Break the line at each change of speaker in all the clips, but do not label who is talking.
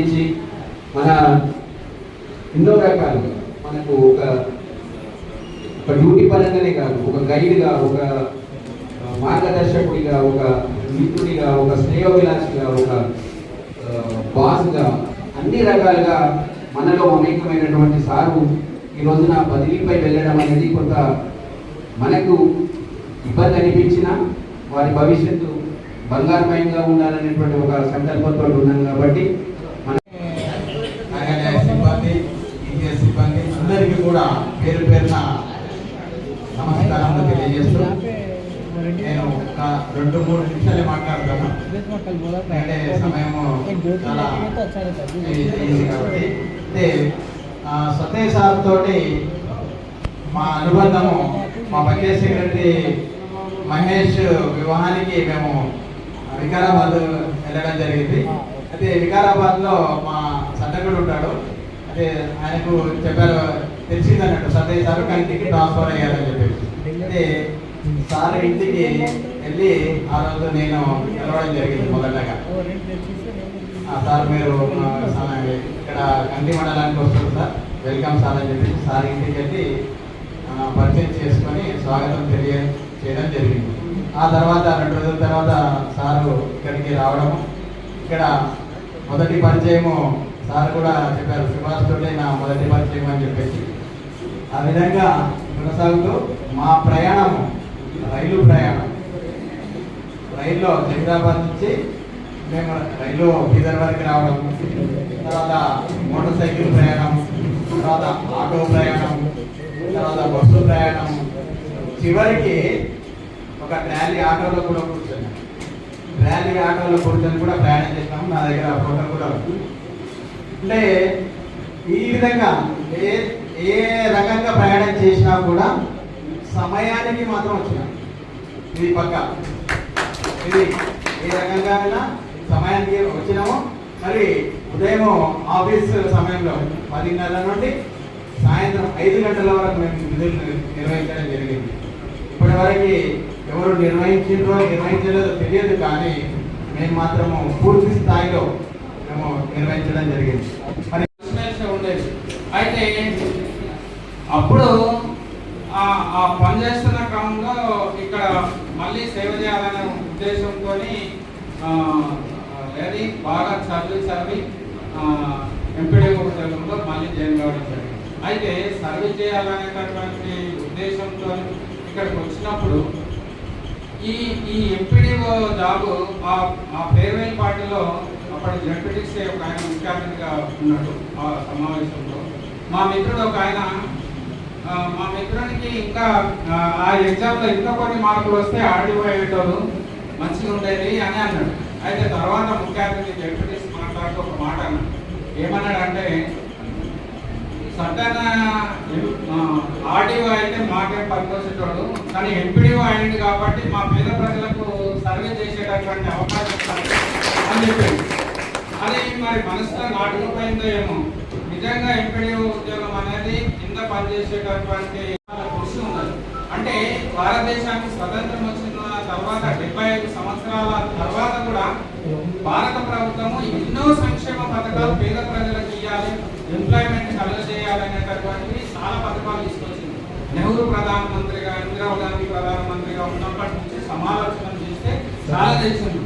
సంబంధించి మన ఎన్నో రకాలుగా మనకు ఒక ఒక డ్యూటీ పరంగానే కాదు ఒక గైడ్గా ఒక మార్గదర్శకుడిగా ఒక మిత్రుడిగా ఒక శ్రేయోభిలాషిగా ఒక బాస్గా అన్ని రకాలుగా మనలో అనేకమైనటువంటి సారు ఈ రోజున బదిలీపై వెళ్ళడం అనేది కొంత మనకు ఇబ్బంది అనిపించినా వారి భవిష్యత్తు బంగారమయంగా ఉండాలనేటువంటి ఒక సంకల్పంతో ఉన్నాం కాబట్టి
రెండు మూడు నిమిషాలే మాట్లాడతాను అంటే సమయము చాలా ఇది కాబట్టి. అంటే ఆ, సతీష్ సార్ తోటి మా అనుబంధము మా పంచాయత్ సెక్రటరీ మహేష్ వివాహానికి మేము వికారాబాద్ వెళ్ళడం జరిగింది. అయితే వికారాబాద్లో మా సన్నగుడు ఉంటాడు. అయితే ఆయనకు చెప్పారు తెలిసింది అన్నట్టు సతీష్ సార్ కానీ ఇంటికి ట్రాన్స్ఫర్ అయ్యారని చెప్పేసి. అయితే సార్ ఇంటికి వెళ్ళి ఆ రోజు నేను వెళ్ళడం జరిగింది మొదటగా ఆ సార్ మీరు ఇక్కడ కంటి మండలానికి వస్తుంది సార్. వెల్కమ్ సార్ అని చెప్పి సార్ ఇంటికి వెళ్ళి పరిచయం చేసుకొని స్వాగతం తెలియ చేయడం జరిగింది. ఆ తర్వాత రెండు రోజుల తర్వాత సారు ఇక్కడికి రావడము. ఇక్కడ మొదటి పరిచయము సార్ కూడా చెప్పారు సుభాష్ తోటే నా మొదటి పరిచయం అని చెప్పేసి. ఆ విధంగా కొనసాగుతూ మా ప్రయాణము రైలు ప్రయాణం. రైల్లో హైదరాబాద్ నుంచి మేము రైలు బీదర్ వరకు రావడం తర్వాత మోటార్ సైకిల్ ప్రయాణం తర్వాత ఆటో ప్రయాణం తర్వాత బస్సు ప్రయాణం. చివరికి ఒక ట్రాలీ ఆటోలో కూడా కూర్చొని ట్రాలీ ఆటోలో కూర్చొని కూడా ప్రయాణం చేసినాము నా దగ్గర ఫోటో కూడా అంటే ఈ విధంగా ఏ ఏ రకంగా ప్రయాణం చేసినా కూడా సమయానికి మాత్రం వచ్చినాం. ఇది పక్క. ఇది ఏ రకంగా అయినా సమయానికి వచ్చినాము. మరి ఉదయం ఆఫీస్ సమయంలో పదిన్నర నుండి సాయంత్రం ఐదు గంటల వరకు మేము విధులు నిర్వహించడం జరిగింది. ఇప్పటి వరకు ఎవరు నిర్వహించిండ్రో నిర్వహించలేదో తెలియదు కానీ మేము మాత్రము పూర్తి స్థాయిలో మేము నిర్వహించడం జరిగింది. మరి
ఉండేది. అయితే అప్పుడు ఆ ఆ పని చేస్తున్న క్రమంలో ఇక్కడ మళ్ళీ సేవ చేయాలనే ఉద్దేశంతో అది బాగా చదివి చదివి ఎంపీడీ ఉద్యోగంలో మళ్ళీ జాయిన్ కావడం జరిగింది. అయితే సర్వీస్ చేయాలనేటటువంటి ఉద్దేశంతో ఇక్కడికి వచ్చినప్పుడు ఈ ఈ ఎంపీడీఓ జాబు ఆ ఆ ఫేర్వెల్ పార్టీలో అప్పటి జడ్పీటీసీ ఒక ఆయన ముఖ్యాతిథిగా ఉన్నాడు ఆ సమావేశంలో. మా మిత్రుడు ఒక ఆయన మా మిత్రునికి ఇంకా ఆ, ఎగ్జామ్లో ఇంకా కొన్ని మార్కులు వస్తే ఆడిపోయేటోడు మంచిగా ఉండేది అని అన్నాడు. అయితే తర్వాత ముఖ్య అతిథి మాట్లాడుతూ ఒక మాట అన్నాడు. ఏమన్నాడంటే సటన ఆర్డీఓ అయితే మాకే పనికొచ్చేటోడు కానీ ఎంపీడీఓ అయింది కాబట్టి మా పేద ప్రజలకు సర్వే చేసేటటువంటి అవకాశం అని చెప్పాడు. అది మరి మనసులో నాటుకుపోయిందో ఏమో. నిజంగా ఎంపీడీఓ ఉద్యోగం అనేది కింద పనిచేసేటటువంటి అంటే భారతదేశానికి స్వతంత్రం వచ్చిన తర్వాత డెబ్బై ఐదు సంవత్సరాల తర్వాత కూడా భారత ప్రభుత్వము ఎన్నో సంక్షేమ పథకాలు పేద ప్రజలకు ఇవ్వాలి ఎంప్లాయ్మెంట్ కలుగజేయాలనేటటువంటివి చాలా పథకాలు తీసుకొచ్చింది. నెహ్రూ ప్రధానమంత్రిగా ఇందిరా గాంధీ ప్రధానమంత్రిగా ఉన్నప్పటి నుంచి సమాలోచన చేస్తే చాలా తెలిసింది.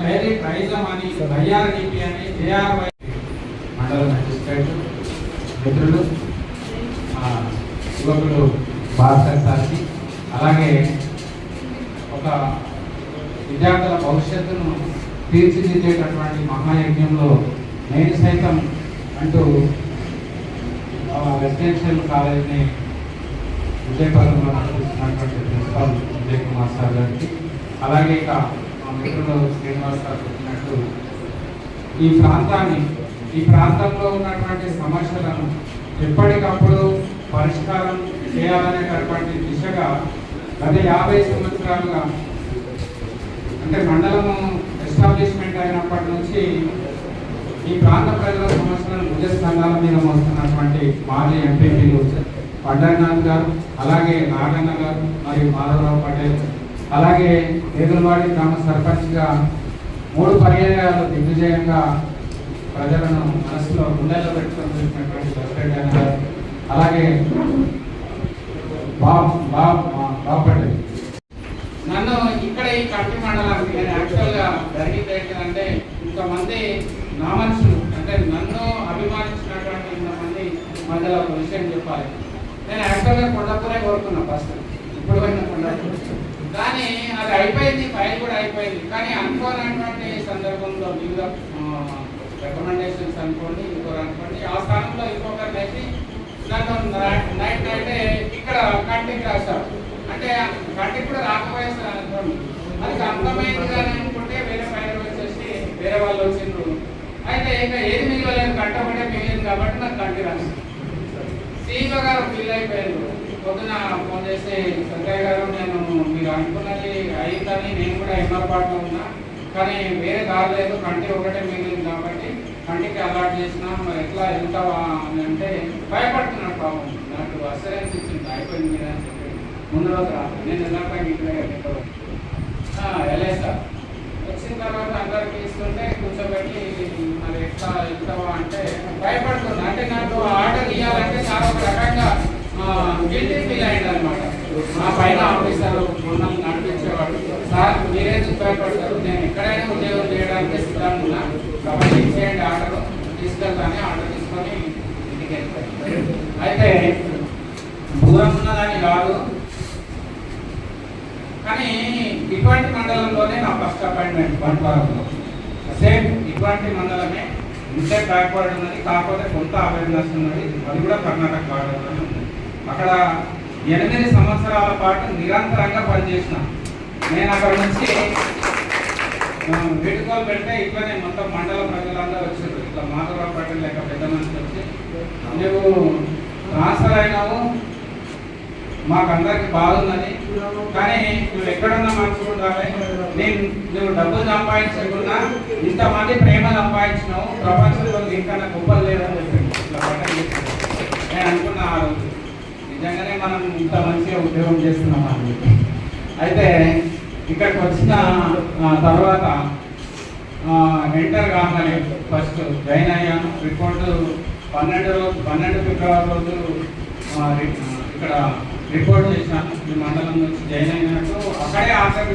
డైరీ ప్రైజం అని ఐఆర్డిపి అని జేఆర్వై మండల మ్యాజిస్ట్రేట్ మిత్రులు యువకులు భాస్కర్ సార్కి అలాగే ఒక విద్యార్థుల భవిష్యత్తును తీర్చిదిద్దేటటువంటి మహాయజ్ఞంలో నేను సైతం అంటూ ఆ, రెసిడెన్షియల్ కాలేజీని విజయపాలెంలో నడిపిస్తున్నటువంటి ప్రిన్సిపాల్ విజయ్ కుమార్ సార్ గారికి అలాగే ఇక మా మిత్రులు శ్రీనివాస్ గారు చెప్పినట్టు ఈ ప్రాంతాన్ని ఈ ప్రాంతంలో ఉన్నటువంటి సమస్యలను ఎప్పటికప్పుడు పరిష్కారం చేయాలనేటటువంటి దిశగా గత యాభై సంవత్సరాలుగా అంటే మండలము ఎస్టాబ్లిష్మెంట్ అయినప్పటి నుంచి ఈ ప్రాంత ప్రజల సమస్యలను భుజ సంఘాల మీద మోస్తున్నటువంటి మాజీ ఎంపీపీలు పడ్డనాథ్ గారు అలాగే నాగన్న గారు మరియు మాధవరావు పటేల్. అలాగే ఏదులవాడి గ్రామ సర్పంచ్గా మూడు పర్యాయాలు దిగ్విజయంగా ప్రజలను అలాగే బాపండి నన్ను ఇక్కడ ఈ కట్టి మండలం నేను యాక్చువల్గా జరిగింది ఏంటంటే ఇంతమంది నా మనుషులు అంటే నన్ను అభిమానించినటువంటి ఇంతమంది మధ్యలో ఒక విషయం చెప్పాలి. నేను యాక్చువల్గా కొండపూరే కోరుకున్నాను ఫస్ట్ ఇప్పుడు పోయిన కొండపూర్. కానీ అది అయిపోయింది ఫైల్ కూడా అయిపోయింది. కానీ అనుకోనటువంటి సందర్భంలో వివిధ రికమెండేషన్స్ అనుకోండి ఇంకోరు అనుకోండి ఆ స్థానంలో ఇంకొకరిని అయితే నైట్ అయితే ఇక్కడ కంటికి రాశారు అంటే కంటికి కూడా రాకపోయే అనుకోండి అది అర్థమైంది కానీ అనుకుంటే వేరే ఫైల్ వచ్చేసి వేరే వాళ్ళు వచ్చిండ్రు అయితే ఇంకా ఏది మిగిలిన కంట పడే మిగిలింది కాబట్టి నాకు కంటి రాశారు సీఈఓ గారు ఫీల్ అయిపోయారు పొద్దున ఫోన్ చేసి సంజయ్ గారు నేను మీరు అనుకున్నది అయిందని నేను కూడా ఎన్నపాటులో ఉన్నా కానీ వేరే దారి లేదు కంటి ఒకటే మిగిలింది కాబట్టి కంటికి అలాట్ చేసినా మరి ఎట్లా వెళ్తావా అని అంటే భయపడుతున్నాడు పాపం. నాకు అసరెన్స్ ఇచ్చింది అయిపోయింది మీద అని చెప్పి ముందు రోజు రాదు నేను వెళ్ళాక ఇక్కడ వెళ్ళే సార్ వచ్చిన తర్వాత అందరికి ఇస్తుంటే కూర్చోబెట్టి మరి ఎట్లా ఎంతవా అంటే భయపడుతుంది అంటే నాకు ఆర్డర్ ఇవ్వాలంటే చాలా ఒక రకంగా గిల్టీ ఫీల్ అయింది అనమాట మా పైన ఆఫీసర్ మొన్న నడిపించేవాడు. సార్ మీరే భయపడతారు? నేను ఎక్కడైనా ఉద్యోగం చేయడానికి సిద్ధంగా కాబట్టి ఇచ్చేయండి ఆర్డర్ తీసుకెళ్తానే ఆర్డర్ తీసుకొని ఇంటికి వెళ్తాను అయితే దూరం ఉన్నదని కాదు. కానీ ఇటువంటి మండలంలోనే నా ఫస్ట్ అపాయింట్మెంట్ బంట్వారంలో సేమ్ ఇటువంటి మండలమే ఇంతే బ్యాక్వర్డ్ ఉన్నది. కాకపోతే కొంత అవేర్నెస్ ఉన్నది. అది కూడా కర్ణాటక బార్డర్లోనే ఉంది. అక్కడ ఎనిమిది సంవత్సరాల పాటు నిరంతరంగా పనిచేసిన. నేను అక్కడ నుంచి వేడుకలు పెడితే ఇట్లానే మొత్తం మండల ప్రజలందరూ వచ్చారు. ఇట్లా మాధవరావు పటేల్ లేక పెద్ద మనిషి వచ్చి నువ్వు ట్రాన్స్ఫర్ అయినావు మాకు అందరికి బాగుందని. కానీ నువ్వు ఎక్కడున్నా మంచిగా ఉండాలి. నేను నువ్వు డబ్బులు సంపాదించకుండా ఇంతమంది ప్రేమ సంపాదించినావు. ప్రపంచంలో ఇంకన్నా గొప్పలు లేదని చెప్పాడు ఇట్లా నేను అనుకున్నా ఆ రోజు. నిజంగానే మనం ఇంత మంచిగా ఉద్యోగం చేస్తున్నాం అని చెప్పి. అయితే ఇక్కడికి వచ్చిన తర్వాత ఎంటర్ కాగానే ఫస్ట్ జాయిన్ అయ్యాను. రిపోర్టు పన్నెండు రోజు పన్నెండు ఫిబ్రవరి రోజు ఇక్కడ రిపోర్ట్ చేశాను. ఈ మండలం నుంచి జాయిన్ అయినట్టు. అక్కడే ఆసక్తి